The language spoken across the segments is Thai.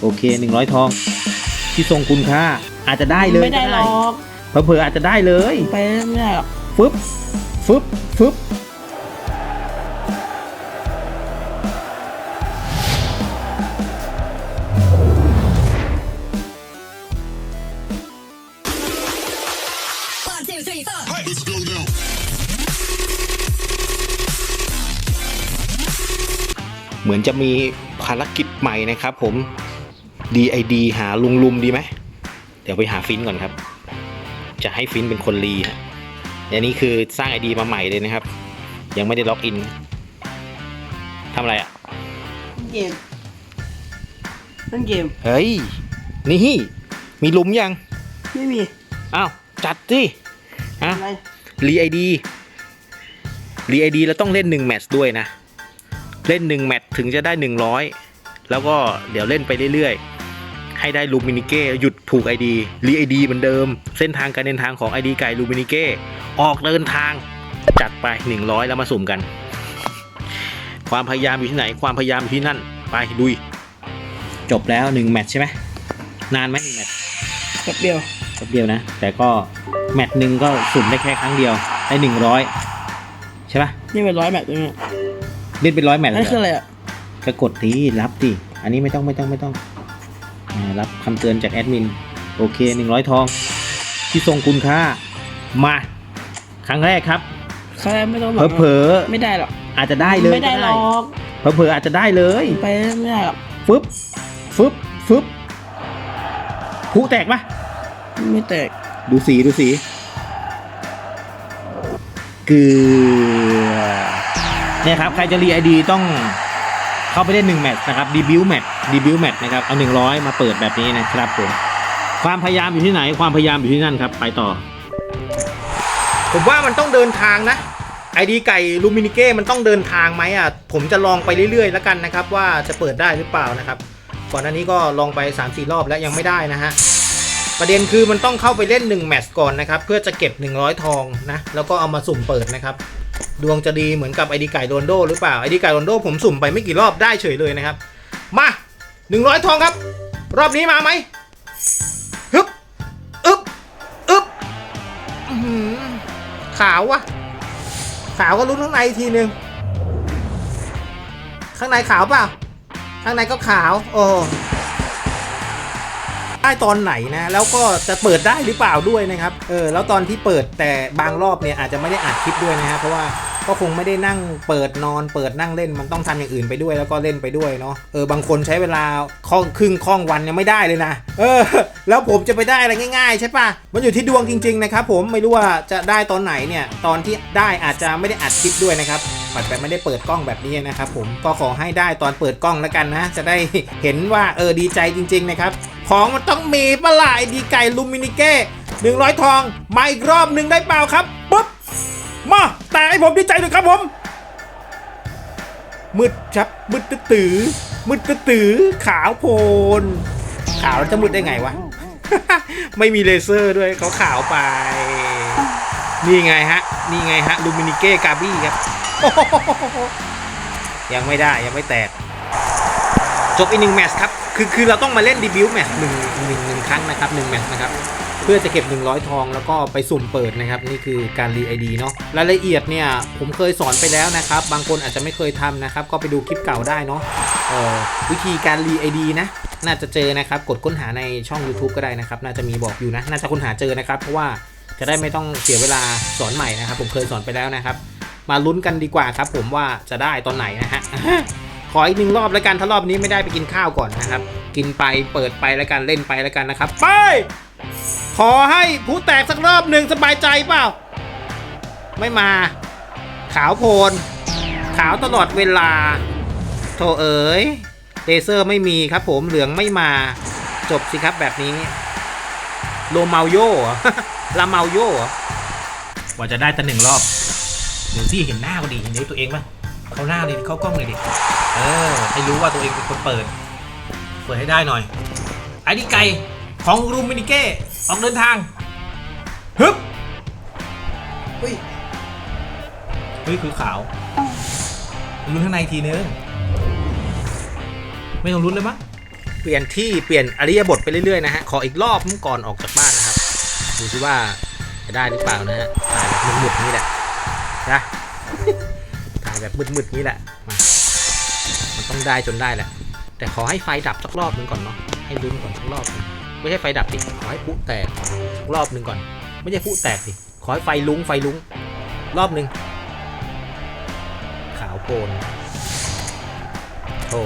โอเคหนึ่งร้อยทอง ที่ทรงคุณค่า อาจจะได้เลยไม่ได้หรอกเผลอๆอาจจะได้เลยไปไม่ได้หรอกฟึบฟึบฟึบเหมือนจะมีภารกิจใหม่นะครับผม DID หาลุงลุมดีไหม เดี๋ยวไปหาฟินก่อนครับ จะให้ฟินเป็นคนรีฮะอันนี้คือสร้าง ID มาใหม่เลยนะครับ ยังไม่ได้ล็อกอินทำอะไรอะเกมเล่นเกม เฮ้ย นี่ มีลุมยัง ไม่มี อ้าว จัดสิอะอะไรรีไอดีรีไอดีแล้วต้องเล่นหนึ่งแมตช์ด้วยนะ เล่นหนึ่งแมตช์ถึงจะได้หนึ่งร้อยแล้วก็เดี๋ยวเล่นไปเรื่อยๆ ให้ได้ลูมินิเก้หยุดถูกไอดีรีไอดีเหมือนเดิม เส้นทางการเดินทางของไอดีไก่ลูมินิเก้ออกเดินทางจัดไป 100 แล้วมาสุ่มกัน ความพยายามอยู่ที่ไหน ความพยายามอยู่ที่นั่น ไปดุย จบแล้ว 1 แมตช์ใช่ไหมนานไหมหนึ่งแมตช์แป๊บเดียวแป๊บเดียวนะ แต่ก็แมตช์หนึ่งก็สุ่มได้แค่ครั้งเดียวได้หนึ่งร้อยใช่ปะนี่เป็นร้อยแมตช์เลยเนี่ยเล่นเป็นร้อยแมตช์เลนั่ยนเหรคือออะไรอะก็กดทีรับดิอันนี้ไม่ต้องไม่ต้องไม่ต้องอ่า รับคำเตือนจากแอดมิน โอเคหนึ่งร้อยทอง ที่ทรงคุณค่า มา ครั้งแรกครับเขาแรกไม่ต้องหรเผลออกเผลอไม่ได้หรอกๆอาจจะได้เลยไม่ได้หรอกเผลอเผลอๆอาจจะได้เลยไปไม่ได้หรอกฟึบฟึบฟึบผูแตกปะไม่แตกดูสีดูสีเกลือเนี่ยครับ ใครจะรีไอดีต้อง เข้าไปเล่นหนึ่งแมตช์นะครับดีบิวแมตช์ดีบิวแมตช์นะครับเอาหนึ่งร้อยมาเปิดแบบนี้นะครับผมความพยายามอยู่ที่ไหน ความพยายามอยู่ที่นั่นครับ ไปต่อ ผมว่ามันต้องเดินทางนะไอดีไก่ลูมินิเก้มันต้องเดินทางไหมอะผมจะลองไปเรื่อยๆ แล้วกันนะครับ ว่าจะเปิดได้หรือเปล่านะครับก่อนหน้านี้ก็ลองไป 3-4 รอบแล้วยังไม่ได้นะฮะประเด็นคือมันต้องเข้าไปเล่น 1 แมตช์ก่อนนะครับ เพื่อจะเก็บ 100 ทองนะ แล้วก็เอามาสุ่มเปิดนะครับ ดวงจะดีเหมือนกับไอดีไก่โรนโดหรือเปล่าไอดีไก่โรนโดผมสุ่มไปไม่กี่รอบได้เฉยเลยนะครับ มา 100 ทองครับ รอบนี้มาไหมฮึบอึบอึบขาววะขาวก็ลุ้นข้างในอีกทีนึง ข้างในขาวเปล่า ข้างในก็ขาว โอ้ได้ตอนไหนนะ แล้วก็จะเปิดได้หรือเปล่าด้วยนะครับ เออ แล้วตอนที่เปิดแต่บางรอบเนี่ยอาจจะไม่ได้อัดคลิปด้วยนะครับเพราะว่า ก็คงไม่ได้นั่งเปิดนอนเปิดนั่งเล่นมันต้องทำอย่างอื่นไปด้วยแล้วก็เล่นไปด้วยเนาะเออบางคนใช้เวลาข้องครึ่งข้องวันยังไม่ได้เลยนะ เออ แล้วผมจะไปได้อะไรง่าย ๆ ใช่ปะมันอยู่ที่ดวงจริง ๆ นะครับ ผมไม่รู้ว่าจะได้ตอนไหนเนี่ย ตอนที่ได้อาจจะไม่ได้อัดคลิปด้วยนะครับปัดแบบไม่ได้เปิดกล้องแบบนี้นะครับผมก็ขอให้ได้ตอนเปิดกล้องแล้วกันนะ จะได้เห็นว่าเออดีใจจริง ๆ นะครับ ของมันต้องมีปะล่ะไอดีไก่ลูมินิเก้หนึ่งร้อยทอง มาอีกรอบหนึ่งได้เปล่าครับปุ๊บมา แต่ให้ผมดีใจหน่อยครับผม มืดชับมืดตื้อตือมืดตื้อตือขาวโพลนขาวแล้วจะมืดได้ไงวะ ไม่มีเลเซอร์ด้วยเขาขาวไป นี่ไงฮะ นี่ไงฮะ ลูมินิเก้กาบี้ครับ ยังไม่ได้ยังไม่แตก จบอีกหนึ่งแมตช์ครับ คือคือเราต้องมาเล่นดีบิวต์แมตช์หนึ่งหนึ่งหนึ่งครั้งนะครับหนึ่งแมตช์นะครับ เพื่อจะเก็บ 100 ทองแล้วก็ไปสุ่มเปิดนะครับ นี่คือการรีไอดีเนาะรายละเอียดเนี่ยผมเคยสอนไปแล้วนะครับ บางคนอาจจะไม่เคยทำนะครับ ก็ไปดูคลิปเก่าได้เนาะวิธีการรีไอดีนะน่าจะเจอนะครับ กดค้นหาในช่อง YouTube ก็ได้นะครับ น่าจะมีบอกอยู่นะ น่าจะค้นหาเจอนะครับ เพราะว่าจะได้ไม่ต้องเสียเวลาสอนใหม่นะครับ ผมเคยสอนไปแล้วนะครับ มาลุ้นกันดีกว่าครับผมว่าจะได้ตอนไหนนะฮะขออีกหนึ่งรอบแล้วกันถ้ารอบนี้ไม่ได้ไปกินข้าวก่อนนะครับ กินไปเปิดไปแล้วกันเล่นไปแล้วกันนะครับ ไป ขอให้ผู้แตกสักรอบหนึ่งสบายใจเปล่า ไม่มา ขาวโพลนขาวตลอดเวลา โถเอ๋ยเลเซอร์ไม่มีครับผมเหลืองไม่มา จบสิครับแบบนี้ โลเมาโยลาเมาโยหว่าจะได้แต่หนึ่งรอบ เดี๋ยวที่เห็นหน้าก็ดีเห็นเดี๋ยวตัวเองป่ะเขาหน้าเลยเข้ากล้องเลยดิ เออ ให้รู้ว่าตัวเองเป็นคนเปิด เปิดให้ได้หน่อย ไอ้นี่ไก่ของรูมินิเก้ ออกเดินทาง ฮึบเฮ้ยเฮ้ยคือขาวลุ้นข้างในอีกทีนึง ไม่ต้องลุ้นเลยมั้งปลี่ยนที่เปลี่ยนอริยบทไปเรื่อยๆนะฮะ ขออีกรอบก่อนออกจากบ้านนะครับ ดูสิว่าจะได้หรือเปล่านะฮะถ่ายแบบมืดๆนี่แหละนะถ่ายแบบมืดๆนี่แหละมามันต้องได้จนได้แหละ แต่ขอให้ไฟดับสักรอบหนึ่งก่อนเนาะ ให้ลุ้นก่อนสักรอบหนึ่ง ไม่ใช่ไฟดับดิขอให้พุแตกรอบหนึ่งก่อน ไม่ใช่พุแตกดิขอให้ไฟลุ้งไฟลุ้งรอบหนึ่งขาวโพลนโอ้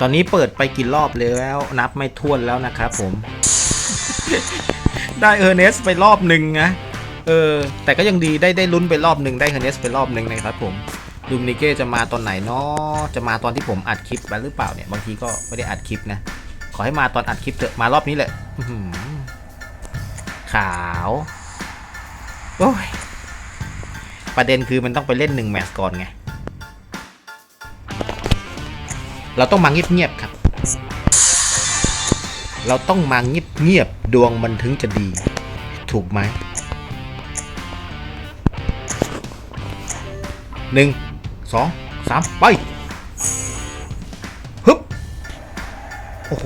ตอนนี้เปิดไปกี่รอบแล้วนับไม่ถ้วนแล้วนะครับผม ได้เออร์เนสไปรอบหนึ่งนะเออ แต่ก็ยังดีได้ได้ลุ้นไปรอบหนึ่งได้เออร์เนสไปรอบหนึ่งนะครับผมดูมินิเก้จะมาตอนไหนเนาะจะมาตอนที่ผมอัดคลิปไปหรือเปล่าเนี่ยบางทีก็ไม่ได้อัดคลิปนะ ขอให้มาตอนอัดคลิปเถอะมารอบนี้แหละขาวโอ้ยประเด็นคือมันต้องไปเล่นหนึ่งแมตช์ก่อนไง เราต้องมาเงียบๆครับ เราต้องมาเงียบๆดวงมันถึงจะดี ถูกไหมหนึ่งสองสามไปฮึบโอ้โห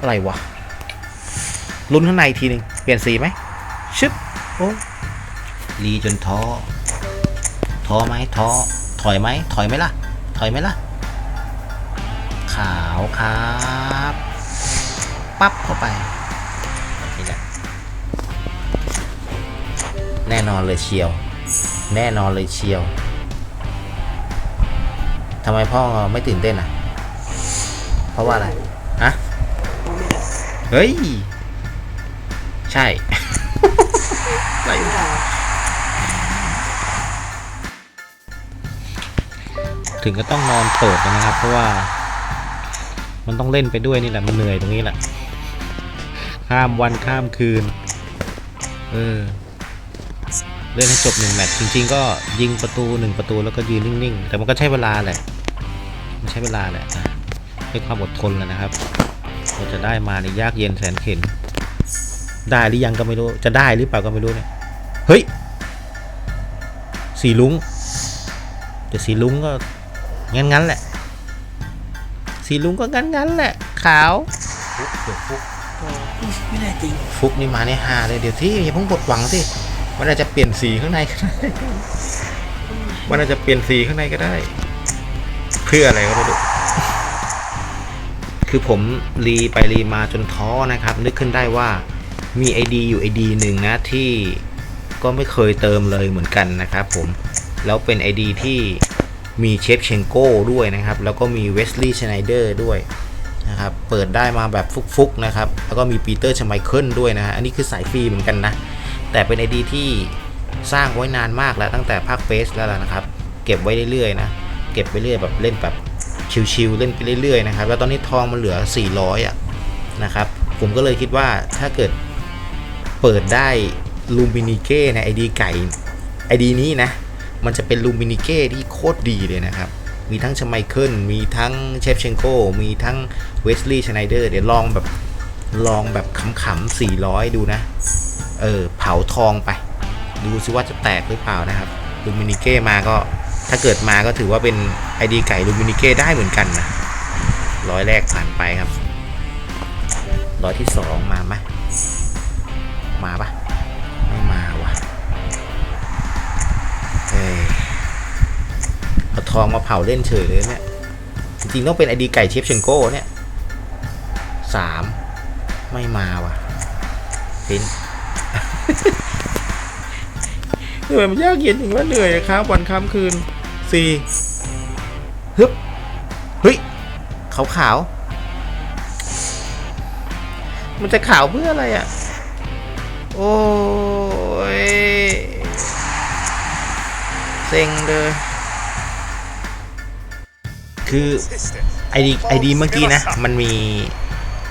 อะไรวะลุ้นข้างในทีหนึ่งเปลี่ยนสีไหมชึบโอ้รีจนท้อท้อไหมท้อถอยไหมถอยไหมล่ะ ถอยไหมล่ะ ครับปั๊บเข้าไปนี่แหละแน่นอนเลยเชียว แน่นอนเลยเชียวทำไมพ่อไม่ตื่นเต้นอะ เพราะว่าอะไรฮะเฮ้ย ใช่อะไรถึงก็ต้องนอนเปิดนะครับ เพราะว่า มันต้องเล่นไปด้วยนี่แหละมันเหนื่อยตรงนี้แหละข้ามวันข้ามคืน เออ เล่นให้จบหนึ่งแมตช์จริง ๆ ก็ยิงประตูหนึ่งประตูแล้วก็ยืนนิ่งๆ แต่มันก็ใช้เวลาแหละ มันใช้เวลาแหละด้วยความอดทนแหละนะครับเราจะได้มาในยากเย็นแสนเข็น ได้หรือยังก็ไม่รู้ จะได้หรือเปล่าก็ไม่รู้เนี่ย เฮ้ย สีลุงแต่สีลุงก็งั้นๆแหละ สีลุงก็งั้นๆแหละ ขาว ฟุกเดี๋ยวฟุกไม่แน่จริง ฟุกนี่มาในฮาเลยเดี๋ยวที่อย่าเพิ่งหมดหวังสิมันอาจจะเปลี่ยนสีข้างในก็ได้มันอาจจะเปลี่ยนสีข้างในก็ได้ เพื่ออะไรก็ไม่รู้คือผมรีไปรีมาจนท้อนะครับ นึกขึ้นได้ว่ามี ID อยู่ ID หนึ่งนะที่ก็ไม่เคยเติมเลยเหมือนกันนะครับผมแล้วเป็น ID ที่ มีเชฟเชงโก้ด้วยนะครับ แล้วก็มีเวสลีย์ชไนเดอร์ด้วยนะครับ เปิดได้มาแบบฟุกๆนะครับ แล้วก็มีปีเตอร์ชไมเคิลด้วยนะฮะ อันนี้คือสายฟรีเหมือนกันนะ แต่เป็น ID ที่สร้างไว้นานมากแล้วตั้งแต่ภาคเฟสแล้วล่ะนะครับ เก็บไว้เรื่อยๆนะ เก็บไปเรื่อยแบบเล่นแบบชิวๆเล่นไปเรื่อยๆนะครับ แล้วตอนนี้ทองมันเหลือ 400อะนะครับ ผมก็เลยคิดว่าถ้าเกิดเปิดได้ลูมินิเก้ใน ID ไก่ ID นี้นะ มันจะเป็นลูมินิเก้ที่โคตรดีเลยนะครับ มีทั้งชไมเคิลมีทั้งเชฟเชงโกมีทั้งเวสลีย์ชไนเดอร์เดี๋ยวลองแบบลองแบบขำๆ400 ดูนะ เออ เผาทองไป ดูซิว่าจะแตกหรือเปล่านะครับ ลูมินิเก้มาก็ถ้าเกิดมาก็ถือว่าเป็นไอดีไก่ลูมินิเก้ได้เหมือนกันนะร้อยแรกผ่านไปครับร้อยที่สองมาไหมมาปะ เอาทองมาเผาเล่นเฉยเลยเนี่ย จริงๆต้องเป็นไอดีไก่เชฟเชนโก้เนี่ยสามไม่มาว่ะฟินเหนื่อยมันยากเย็นถึงว่าเหนื่อยครับวันค้ำคืนสี่ฮึบเฮ้ยขาวขาวมันจะขาวเพื่ออะไรอะ โอ้ยเซ็งเลย คือไอดีไอดีเมื่อกี้นะ มันมี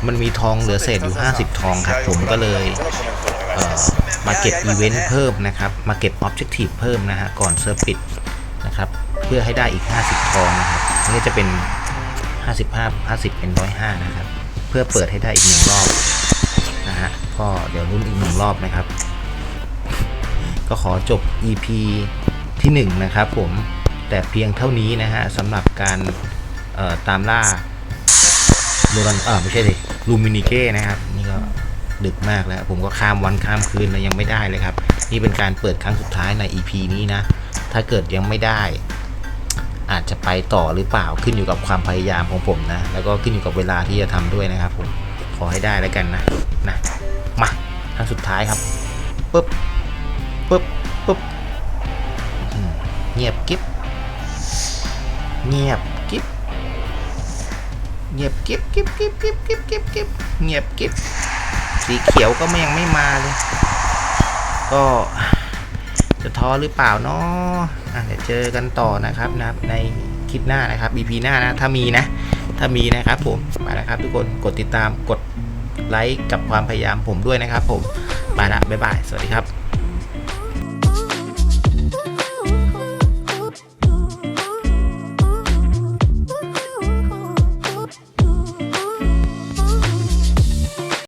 มันมีทองเหลือเศษอยู่ 50 ทองครับ ผมก็เลยเมาเก็บอีเวนต์เพิ่มนะครับ มาเก็บออบเจกตีฟเพิ่มนะฮะ ก่อนเซิร์ฟปิดนะครับ เพื่อให้ได้อีก 50 ทองนะครับนี่ก็จะเป็น 55 50 เป็น 105 นะครับ เพื่อเปิดให้ได้อีกหนึ่งรอบนะฮะ ก็เดี๋ยวรุ่นอีกหนึ่งรอบนะครับ ก็ขอจบ EP ที่ 1 นะครับผม แต่เพียงเท่านี้นะฮะสำหรับการตามล่าโรลันเออไม่ใช่ดิลูมินิเก้นะครับ นี่ก็ดึกมากแล้ว ผมก็ข้ามวันข้ามคืนแล้วยังไม่ได้เลยครับ นี่เป็นการเปิดครั้งสุดท้ายใน EP นี้นะ ถ้าเกิดยังไม่ได้ อาจจะไปต่อหรือเปล่าขึ้นอยู่กับความพยายามของผมนะ แล้วก็ขึ้นอยู่กับเวลาที่จะทำด้วยนะครับผมขอให้ได้แล้วกันนะนะมาครั้งสุดท้ายครับปึ๊บปึ๊บปึ๊บเงียบกิ๊บ เงียบกิ๊บเงียบกิ๊บกิ๊บกิ๊บกิ๊บกิ๊บกิ๊บกิ๊บเงียบกิ๊บสีเขียวก็ไม่ยังไม่มาเลย ก็จะท้อหรือเปล่าเนาะอะเดี๋ยวเจอกันต่อนะครับนะในคลิปหน้านะครับ EP หน้านะ ถ้ามีนะ ถ้ามีนะครับผมมาแล้วครับ ทุกคนกดติดตามกดไลค์กับความพยายามผมด้วยนะครับ ผมไปละบ๊ายบาย สวัสดีครับ